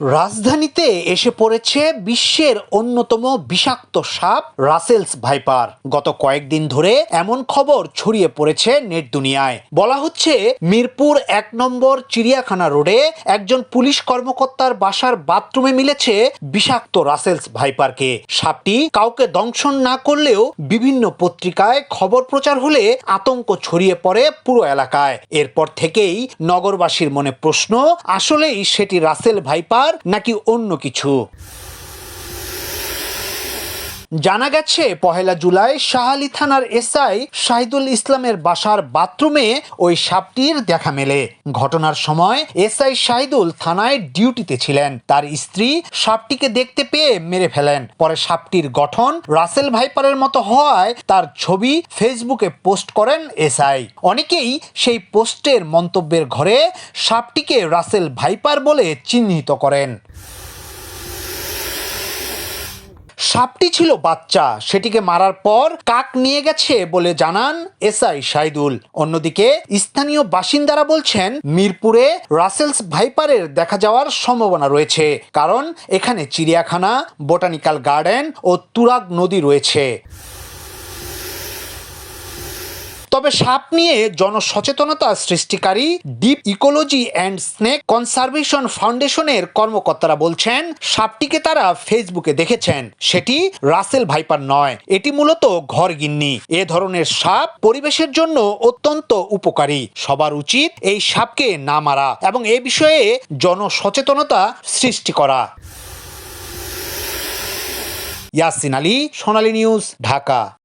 রাজধানীতে এসে পড়েছে বিশ্বের অন্যতম বিষাক্ত সাপ, রাসেলস ভাইপার। গত কয়েকদিন ধরে এমন খবর ছড়িয়ে পড়েছে নেট দুনিয়ায়। বলা হচ্ছে, মিরপুর এক নম্বর চিড়িয়াখানা রোডে একজন পুলিশ কর্মকর্তার বাসার বাথরুমে মিলেছে বিষাক্ত রাসেলস ভাইপারকে। সাপটি কাউকে দংশন না করলেও বিভিন্ন পত্রিকায় খবর প্রচার হলে আতঙ্ক ছড়িয়ে পড়ে পুরো এলাকায়। এরপর থেকেই নগরবাসীর মনে প্রশ্ন, আসলেই সেটি রাসেল ভাইপার? নাকি অন্য কিছু? জানা গেছে, পহেলা জুলাই শাহালি থানার এসআই শাহিদুল ইসলামের বাসার বাথরুমে ওই সাপটির দেখা মেলে। ঘটনার সময় এসআই শাহিদুল থানায় ডিউটিতে ছিলেন। তার স্ত্রী সাপটিকে দেখতে পেয়ে মেরে ফেলেন। পরে সাপটির গঠন রাসেল ভাইপারের মতো হওয়ায় তার ছবি ফেসবুকে পোস্ট করেন এসআই। অনেকেই সেই পোস্টের মন্তব্যের ঘরে সাপটিকে রাসেল ভাইপার বলে চিহ্নিত করেন। সাপটি ছিল বাচ্চা। সেটিকে মারার পর কাক নিয়ে গেছে বলে জানান এসআই সাইদুল। অন্যদিকে স্থানীয় বাসিন্দারা বলছেন, মিরপুরে রাসেলস ভাইপারের দেখা যাওয়ার সম্ভাবনা রয়েছে, কারণ এখানে চিড়িয়াখানা, বোটানিক্যাল গার্ডেন ও তুরাগ নদী রয়েছে। তবে সাপ নিয়ে জনসচেতনতা সৃষ্টিকারী deep ecology and snake conservation ফাউন্ডেশনের কর্মকর্তারা বলছেন, সাপটিকে তারা ফেসবুকে দেখেছেন। সেটি রাসেল ভাইপার নয়, এটি মূলত ঘরগিন্নি। এ ধরনের সাপ পরিবেশের জন্য অত্যন্ত উপকারী। সবার উচিত এই সাপকে না মারা এবং এ বিষয়ে জনসচেতনতা সৃষ্টি করা। ইয়াসিন আলী, সোনালী নিউজ, ঢাকা।